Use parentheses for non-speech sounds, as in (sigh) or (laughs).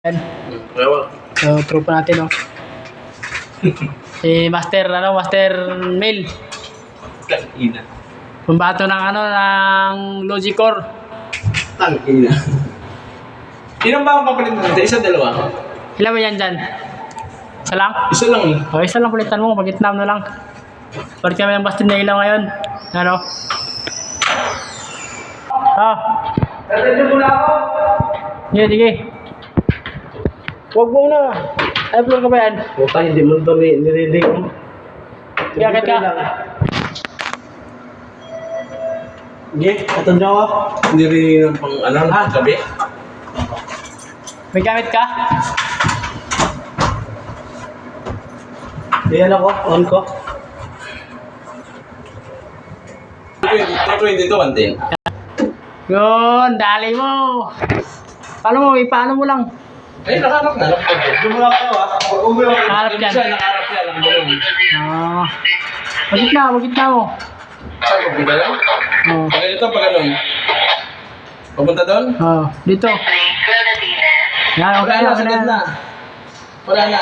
Yan. So, tropa natin, oh. (laughs) si Master, ano, Master Mil. Tangina. Pambato ng, ano, ng Logicore. Tangina. Ilan ba ang papalit mo? Isa, dalawa? Ilan ba yan dyan? Isa lang? Isa lang eh. O, isa lang palitan mo. Pag-Vietnam na lang. Palit kami ng Boston na ilaw ngayon. Ano? Ah. Tatay mo na ako. Sige, sige. Huwag mo na. Ay, floor ka ba yan? Puta, hindi mo ito nirinig mo. Yakit ka. Hindi, ito niyo ako. Nirinig ng pang ano ha, gabi. May gamit ka? Yan ako, on ko. 220 to 110. Yun, dali mo. Paano mo? Ipaano mo lang? Ay, nakaharap na. Dumula kayo ah. Uwi ako. Nakaharap yan. Nakaharap yan. Ang ganun. Ah. Magit na, magit na mo. Saan pupunta yan? Oh. Pag ganito, pag ganun. Pupunta doon? Oh, dito. Yan, Wala okay na, na, okay na. na. Wala na.